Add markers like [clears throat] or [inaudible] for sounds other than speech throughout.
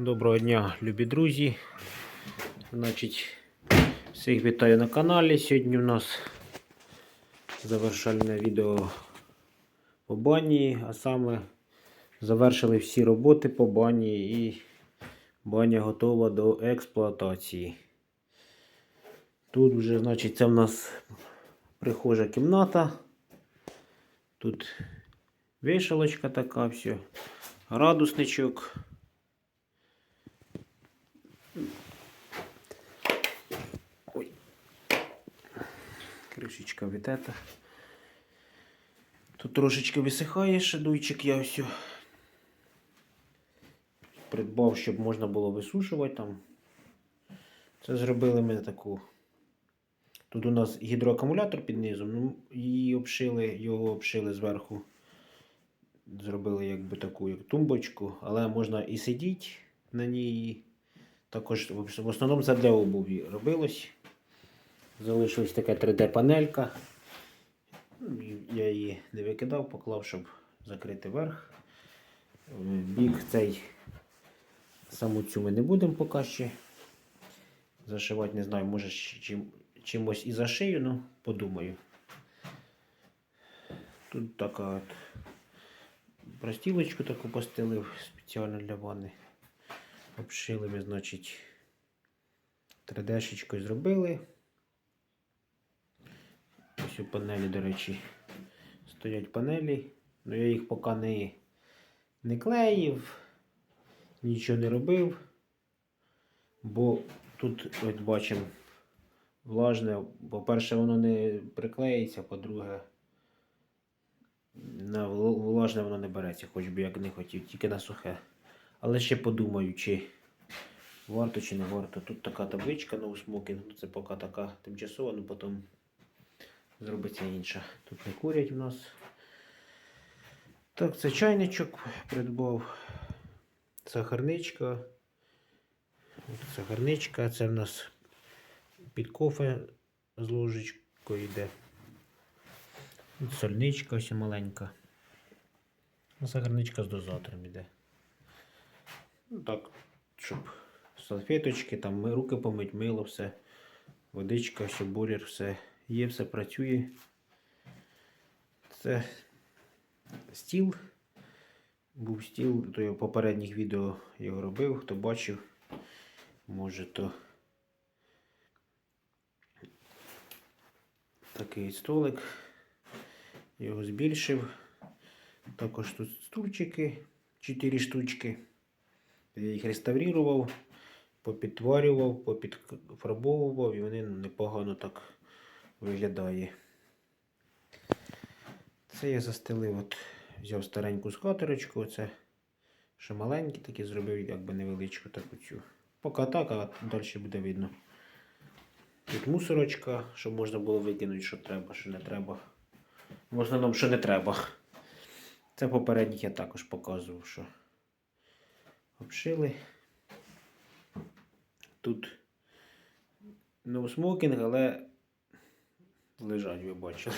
Доброго дня, любі друзі. Значить, всіх вітаю на каналі. Сьогодні у нас завершальне відео по бані, а саме завершили всі роботи по бані і баня готова до експлуатації. Тут вже, значить, це в нас прихожа кімната. Тут вішалочка така, все, градусничок. Кришечка від. Тут трошечки висихає шедуйчик, я ось придбав, щоб можна було висушувати там. Це зробили ми таку. Тут у нас гідроакумулятор під низом, ну, її обшили, його обшили зверху. Зробили якби таку як тумбочку, але можна і сидіти на ній. Також в основному це для обуві робилось. Залишилась така 3D-панелька. Ну, Я її не викидав, поклав, щоб закрити верх. Бік цей саму цю ми не будемо поки ще. Зашивати не знаю, може чим, чимось і зашию, ну подумаю. Тут така от простілочку таку постелив спеціально для ванни. Обшили ми, значить, 3D-шечкою зробили. У панелі, до речі, стоять панелі. Ну я їх поки не, не клеїв, нічого не робив. Бо тут, ось бачимо, влажне, по-перше, воно не приклеїться, по-друге, на влажне воно не береться, хоч би як не хотів, тільки на сухе. Але ще подумаю, чи варто чи не варто. Тут така табличка no smoking, ну це поки така тимчасова, ну потім зробиться інша. Тут не курять у нас. Так, це чайничок придбав. Сахарничка. От Сахарничка, це в нас під кофе з ложечкою йде. Сольничка ось маленька. А Сахарничка з дозатором йде. Ну так, щоб салфеточки, там руки помить, мило, все. Водичка, все, бурір, все є, все працює. Це стіл. Був стіл, то я в попередніх відео його робив, хто бачив, може то такий столик. Його збільшив. Також тут стульчики, 4 штучки. Я їх реставрував, попідтварював, попідфарбовував і вони непогано так виглядає. Це я застелив, от, взяв стареньку скатерочку, оце ще маленький такий зробив, якби невеличку таку цю. Поки так, а далі буде видно. Тут мусорочка, щоб можна було викинути, що треба, що не треба. В основному, що не треба. Це попередніх я також показував, що обшили. Тут smoking, але лежать, ви бачили.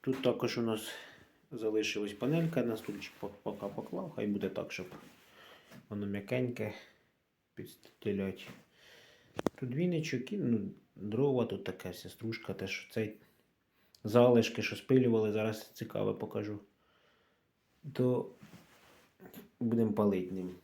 Тут також у нас залишилась панелька на стульчик поки поклав, хай буде так, щоб воно м'якеньке підстілять. Тут віничок і ну, дрова, тут така вся стружка, теж цей залишки, що спилювали, зараз цікаве покажу. То будемо палити ним.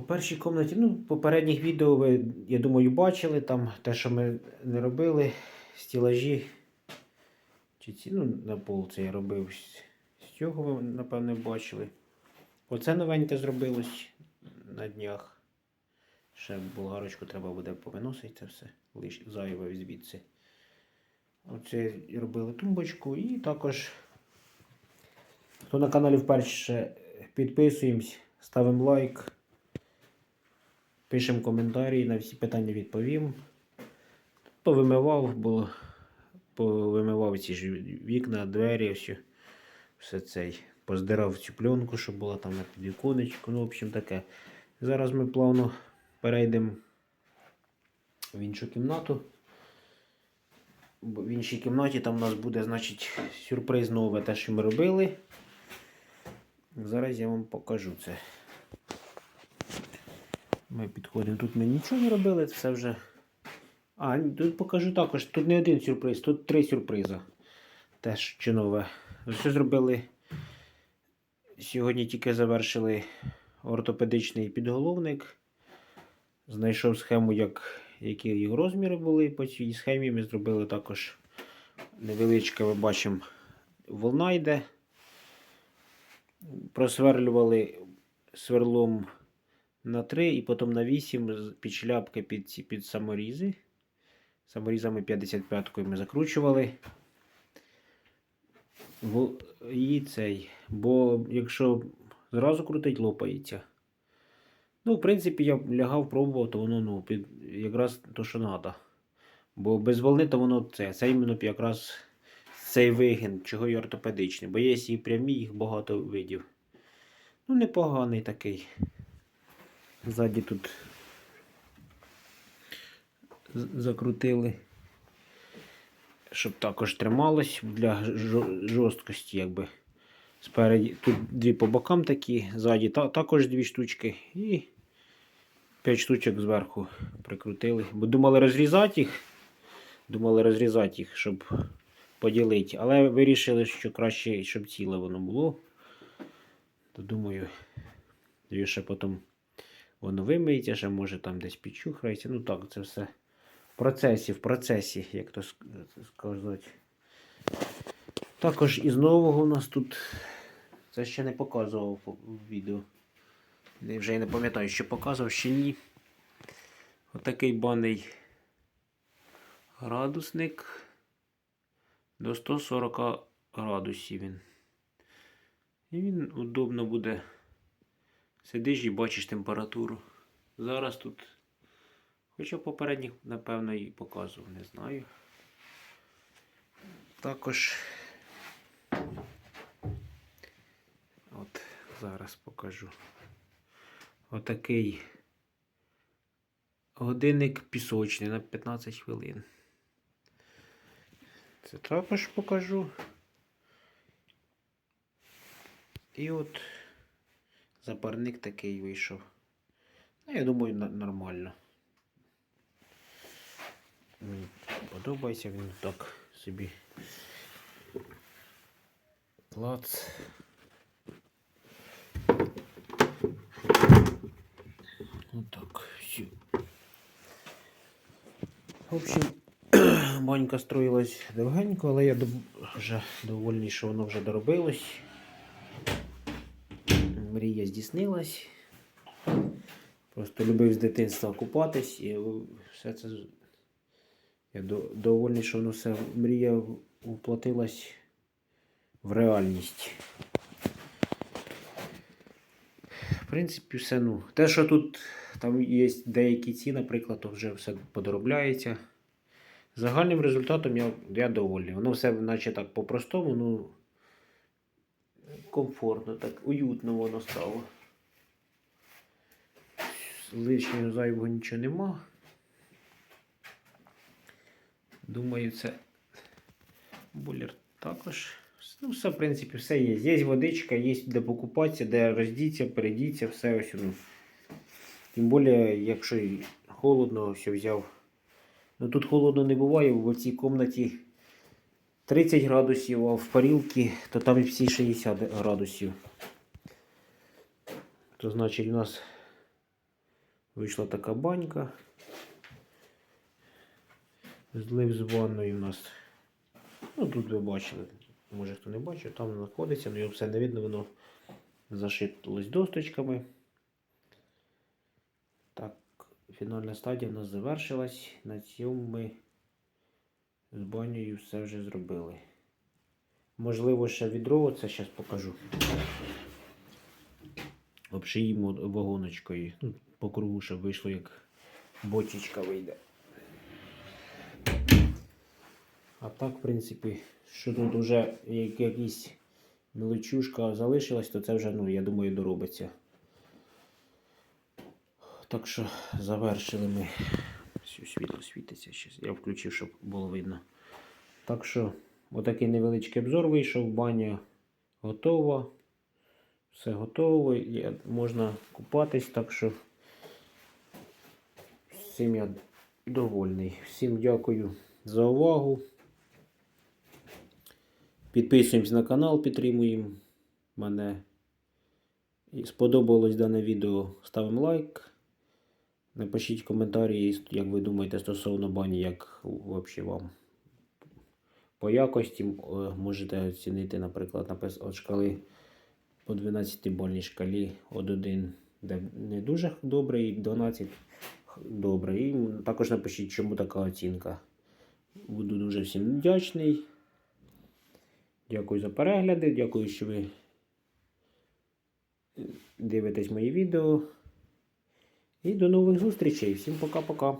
По першій кімнаті, ну, попередніх відео ви, я думаю, бачили там те, що ми не робили, стілажі. Чи ці, ну, на пол це я робив з, цього, ви, напевно, бачили. Оце новеньке зробилось на днях. Ще болгарочку треба буде повиносити це все, лиш зайве звідси. Оце робили тумбочку і також, хто на каналі вперше підписуємось, ставимо лайк, пишемо коментарі, на всі питання відповім. Повимивав, бо повимивав ці ж вікна, двері, все, все цей. Поздирав цю пленку, щоб була там на підвіконечку. Ну, в общем, таке. Зараз ми плавно перейдемо в іншу кімнату. В іншій кімнаті там у нас буде, значить, сюрприз нове те, що ми робили. Зараз я вам покажу це. Ми підходимо. Тут ми нічого не робили, це вже. А, тут покажу також. Тут не один сюрприз, тут три сюрпризи. Теж чи. Все зробили. Сьогодні тільки завершили ортопедичний підголовник. Знайшов схему, як, які його розміри були. По цій схемі ми зробили також невеличке, ми бачимо, волна йде. Просверлювали сверлом на 3 і потім на 8 під шляпки під, під саморізи. Саморізами 55-кою ми закручували. І цей. Бо якщо зразу крутить, лопається. Ну, в принципі, я лягав, пробував, то воно ну, під, якраз то, що треба. Бо без волни, то воно це. Це іменно якраз цей вигін, чого й ортопедичний. Бо є і прямі, їх багато видів. Ну, непоганий такий. Ззаді тут закрутили. Щоб також трималось для жорсткості, якби. Спереді тут дві по бокам такі, ззаді та, також дві штучки і 5 штучок зверху прикрутили. Бо думали розрізати їх. Думали розрізати їх, щоб поділити. Але вирішили, що краще, щоб ціле воно було. То думаю, ще потім воно вимиється, ще може там десь підчухається. Ну так, це все в процесі, в процесі, як то ск- сказати. Також із нового у нас тут. Це ще не показував в відео. Я вже й не пам'ятаю, що показував, чи ні. Отакий баний градусник до 140 градусів він. І він удобно буде. Сидиш і бачиш температуру. Зараз тут. Хоча попередніх, напевно, і показував, не знаю. Також. От зараз покажу. Отакий годинник пісочний на 15 хвилин. Це також покажу. І от запарник такий вийшов. Ну, я думаю, нормально. Мені подобається він так собі. Клац. Отак, все. В общем, [clears throat] банька строїлась довгенько, але я вже довольний, що воно вже доробилось. Мрія здійснилась. Просто любив з дитинства купатись і все це. Я до- довольний, що воно все мрія воплотилась в реальність. В принципі, все ну. Те, що тут там є деякі ці, наприклад, то вже все подоробляється. Загальним результатом я, я довольний. Воно все наче так по-простому, ну комфортно, так уютно воно стало. Лишнього зайвого нічого нема. Думаю, це булер також. Ну, все, в принципі, все є. Є водичка, є де покупатися, де роздіться, передіться, все ось. Ну. Тим більше, якщо холодно, все взяв. Ну тут холодно не буває, бо в цій кімнаті 30 градусів, а в парілці, то там і всі 60 градусів. То значить у нас вийшла така банька. Злив з ванною у нас. Ну тут ви бачили, може хто не бачив, там знаходиться, але його все не видно, воно зашитилось досточками. Так, фінальна стадія у нас завершилась. На цьому ми з банею все вже зробили. Можливо, ще відро, це зараз покажу. Обшиємо вагоночкою. Ну, по кругу, щоб вийшло як бочечка вийде. А так, в принципі, що тут вже як якісь мелочушка залишилась, то це вже, ну, я думаю, доробиться. Так що завершили ми. Світло світиться. Щас я включив, щоб було видно. Так що, отакий невеличкий обзор вийшов. Баня готова. Все готово, є- можна купатись, так що всім я довольний. Всім дякую за увагу. Підписуємось на канал, підтримуємо мене. І сподобалось дане відео, ставимо лайк. Напишіть коментарі, як ви думаєте стосовно бані, як взагалі вам по якості е, можете оцінити, наприклад, от шкали по 12 бальній шкалі от 1, де не дуже добре, і 12 добре. І також напишіть, чому така оцінка. Буду дуже всім вдячний. Дякую за перегляди, дякую, що ви дивитесь мої відео. І до нових зустрічей. Всім пока-пока.